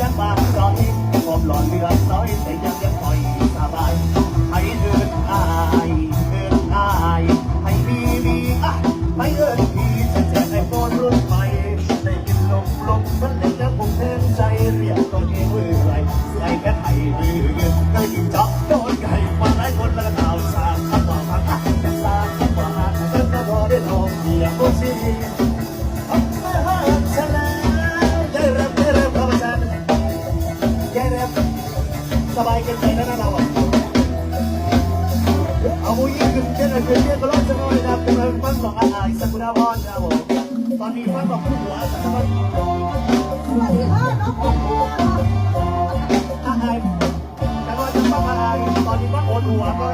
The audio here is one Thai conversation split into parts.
ยันบางตอนนี้ผมหลอนเรือ ฟันของอาหารสักุระพรนะครับผมตอนนี้ฟันของผู้หัวสักุระสวัสดีค่ะน้อาหารแต่ก็จะฟังอาหารตอนนี้ฟันโอนหัวก็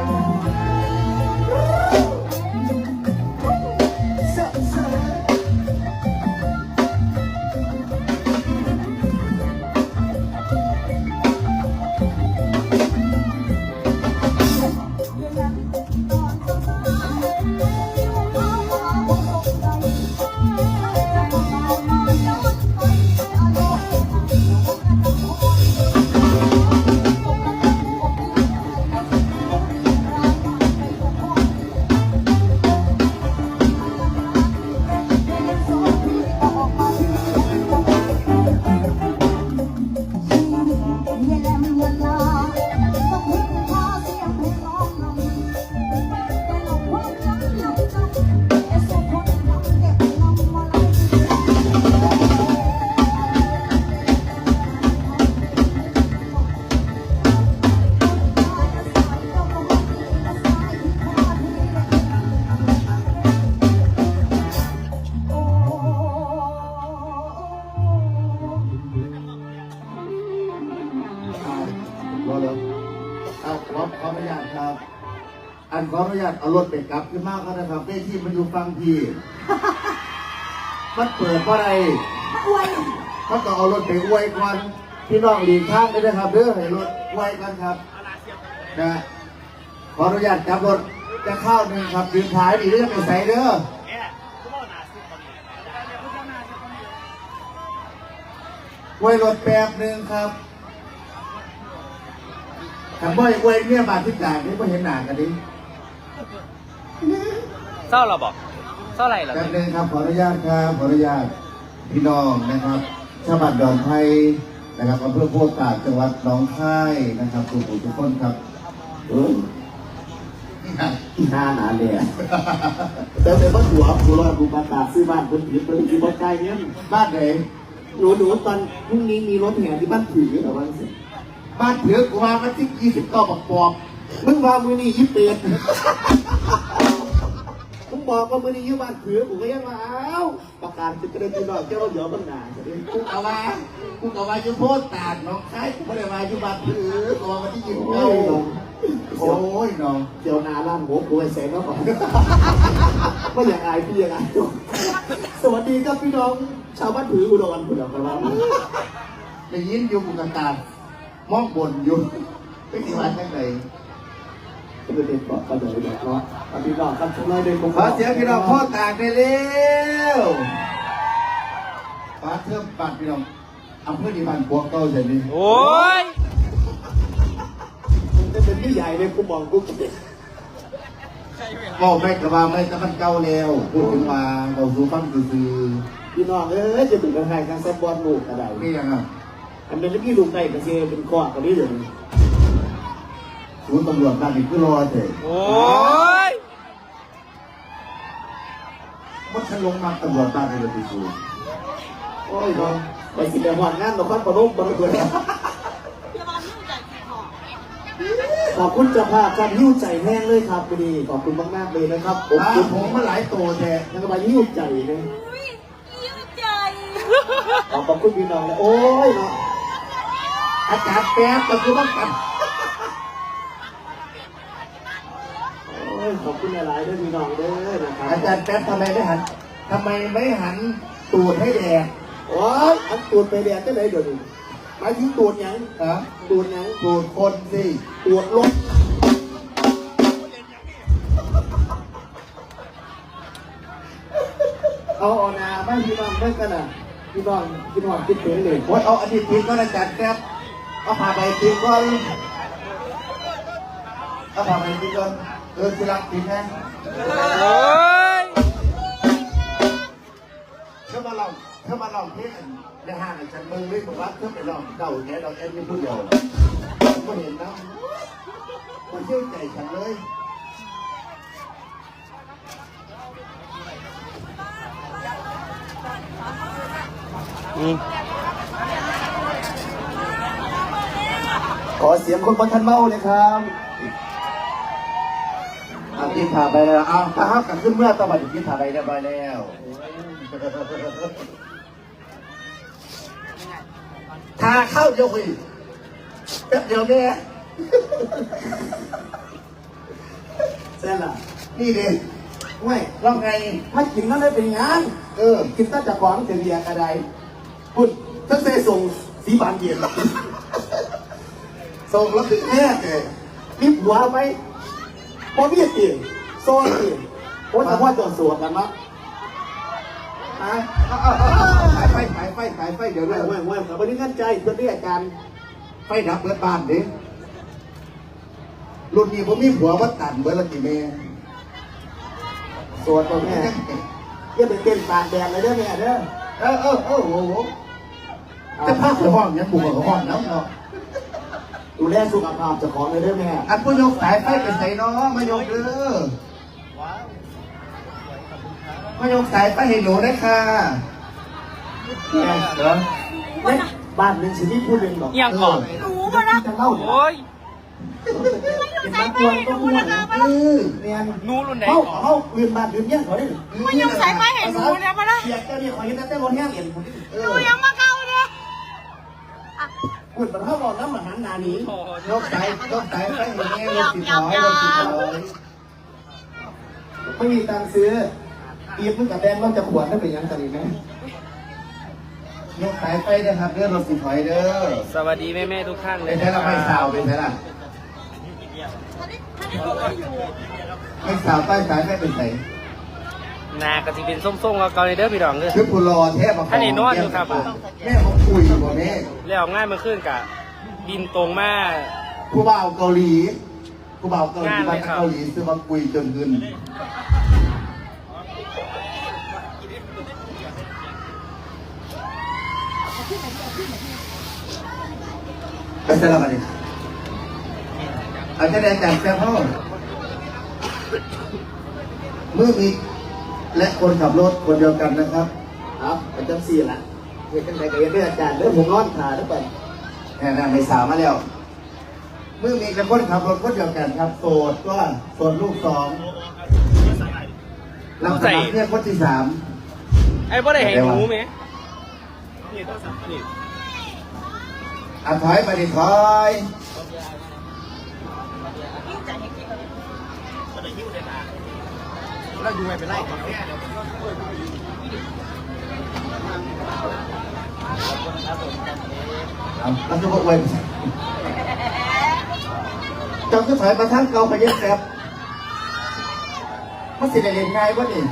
ขออนุญาตเอารถไปกลับขึ้นมากก็นะครับได้ที่มันอยู่ฟังพี่มันเปิดว่าไรอวยเขาต้องเอารถไปอวยก่อนพี่น้องหลีกทางด้วยนะครับเด้อให้รถอวยกันครับนะขออนุญาตจับรถจะเข้าหนึ่งครับยืนท้ายดีเรื่องไปใส่เด้ออวยรถแป๊บหนึ่งครับขันบ่อยอวยเนี่ยบาทที่จ่ายนี่ไม่เห็นหนากันดิ เศร้าเราบอกเศร้าอะไรเหรอแป๊บหนึ่งครับขออนุญาตครับขออนุญาตพี่น้องนะครับชาวบ้านดอนไทยนะครับอำเภอโพธิ์ตากจังหวัดหนองคายนะครับทุกผู้ทุกคนครับเออห้าหนาเลยแต่เป็นบ้านหัวหัวเราดูประกาศซื้อบ้านคนผิดเป็นกี่บ้านใจเนี่ยบ้านไหนหนูหนูตอนพรุ่งนี้มีรถแห่ที่บ้านถือหรือเปล่าสิบ้านเถือกกูมาวันที่ยี่สิบเก้าปักปอบ มึงว่ามือนี่ยี่เป็ดมึงบอกว่ามือนี่ยี่บ้านถือผมก็ยังมาอ้าวประกาศจะกระเด็นที่นอกเจ้าเดี๋ยวมันด่าจะได้กูกะว่ากูกะว่าอยู่โพธิ์ตากหน้องคายกูไม่ได้มาอยู่บ้านเถือกกูมาวันที่ยี่สิบโอ้เก้ายโอ้ยน้องเดี๋ยวนาล่างหัวกูไปแสงแล้วก่อนก็อย่างอายพี่อย่างอายสวัสดีครับพี่น้องชาวบ้านถืออุดรคุณดอกกระว่าได้ยินอยู่กูกะตามมองบนอยู่ไม่กี่วันตั้งไหน จะเป็นเกาะกระโดดดอกเนาะพี่น้องครับช่วยด้วยขอเสียงพี่น้องพ่อตากได้เร็วป้าเทิมปัดพี่น้องอำเภอดีบันพวกเก้าเสร็จนี่โอ้ยจะเป็นพี่ใหญ่เลยกูมองกูเด็กบอกไม่กระบาไม่ตะมันเก่าแล้วพูดถึงมาเราสู่ฟังคือพี่น้องเอ้ยจะเป็นกระไรกันสักบอลลูกกระไดนี่ยังอะอันเป็นพี่ลุงได้กระเชเป็นข้อกันนี้เลย ศูนย์ตำรวจบ้านนี่คือรอเถอะโอ้ยมันฉันลงมาตำรวจบ้านเลยไปสู่โอ้ยน้องไปสิไปหอนงานเราค่อยประโลมบังเกิดขอบคุณเจ้าภาพการยิ้วใจแห้งเลยครับพอดีขอบคุณมากๆเลยนะครับผมอ้าคุณผมมาหลายตัวแท้ยังมายิ้วใจเลยอุ้ยยิ้มใจขอบคุณพี่น้องเลยโอ้ยเนาะอาจารย์แป๊บก็คือว่ากัน โอ้ ยขอบคุณหลายๆด้วยพี่น้องเด้อนะครับอาจารย์แป๊บทำไมไม่หันทำไมไม่หันตูดให้แดงโอ้ยอันตูดไปแดดจะไหนเดี๋ยวนี้หมายถึงตูดหยังฮะตูดหยังตูดคนสิตูดรถเอาเอานาไม่พี่น้องเด้อกันนะพี่น้องพี่น้องคิดถึงเลยโอ้ยเอาอันนี้ทิ้งก็อาจารย์แป๊บเอาผ้าใบทิ้งก่อนเอาผ้าใบทิ้งก่อน เออสิรักทิ้งนะโอ้ยเธอมาลองเธอมาลองเพลงในห้างไอ้ฉันมึงไม่บอกว่าเธอไปลองเก่าแค่เราเอ็นนี่พูดเดียวก็เห็นนะมันเชื่อใจฉันเลยอืมขอเสียงคนบนทันเมาเลยครับเอา กินผ่าไปแล้วเอาถ้าห้ามกันขึ้นเมื่อต้องมาถึงกินผ่าไปเรียบร้อยแล้วทาเข้าเดียวคุยแป๊บเดียวแม่เส้นล่ะนี่ดิไม่ร้องไงถ้ากินนั่นได้เป็นงาน เออ กินตั้งแต่ของเสียกระไดคุณท่าเซส่งสีบานเย็นส่งแล้วถึงแม่เลยรีบหัวไป พอมีดตีโซ่ตีโอ้แต่ว่าจอดสวดกันมั้งฮะขายไฟขายไฟขายไฟเดี๋ยวเว้เรื่อยงเว้ยเว้ยแต่วันนี้งั้นใจเพื่อนที่อาจารย์ไฟดับเบิดบ้านดิรุ่นนี้ผมมีผัวว่าตันเบิดละกี่เมตรสวดตัวแม่เยี่ยเป็นเต้นปากแดงเลยเด้อแม่เด้อเออเออเออโอ้โหจะพาไปห้องยังบุกกับห้องน้ำเนาะ ดูแลสุขภาพเจ้าของเลยเด้อแม่อันผู้ยกสายไฟเป็นใส่น้องมายกเด้อมายกสายไฟให้หนูได้ค่ะแม่เหรอเล่นบ้านหนึ่งสิที่พูดหนึ่งหรอกเอียงก่อน หนูมานะจะเล่าเนี่ยโอ้ย เป็นบ้านควรก็พูดนะเออเนี่ยหนูรุ่นไหนเขาก่อนเขาลืมบ้านลืมเนี่ยเขาได้มันยังสายไฟให้หนูเนี่ยมานะเสียเจ้านี่ขอยืนแต่รถแห้งเหรียญคนนี้เอหนูอ ยังมาเก่าเนี่ยอะ คุณมันเขาบอกน้ำมันหันนานี้โอ้ยยกสายยกสายไฟให้แม่รถติดถอยรถติดถอยไม่มีตังค์ซื้อปีบมึงกับแดงเราจะขวดได้เป็นยังตอนนี้ไหมยกสายไฟนะครับเด้อรถติดถอยเด้อสวัสดีแม่แม่ๆทุกท่านเลเป็ยนไงล่ะไม่สาวเป็นไงล่ะท่านนี้ท่านนี้ตัวอยู่ไม่สาวใต้สายไฟเป็นไง นากระสิเป็นส้มๆกับเกาในเด้อพี่ดองเด้อ คือผู้รอแทบมาท่านนี่นอนอยู่ครับ แม่ของคุยอยู่บ่แม่แล้วง่ายมาขึ้นกะบินตรงมาผู้บ่าวเกาหลีผู้บ่าวเกาหลีงานไหมบ้านครับเกาหลีซื้อมาคุยจนเงินไปเสร็จแล้วมาดิอาจารย์อาจารย์แซมพ่อมือมี และคนขับรถคนเดียวกันนะครับครับอาจารย์สี่ละเรียนกันไปกับเรื่องอาจารย์เรื่องผมร้อนขาแล้วไปแน่นอนในสาวมาแล้วมือมีกับคนขับรถคนเดียวกันครับโสดก็โสดลูกสองเราสมัครเรียกคนที่สามไอ้บ่ได้ให้หนูไหมนี่ต้องสับนี่อะถอยไปดิถอย แล้วยูไงเป็นไรก่อนเอาแล้ก็บอกไว้เจ้าก็ถอยมาทั้งเก่าไปเยอะแสบมันสิได้เล่นง่ายบ่นี่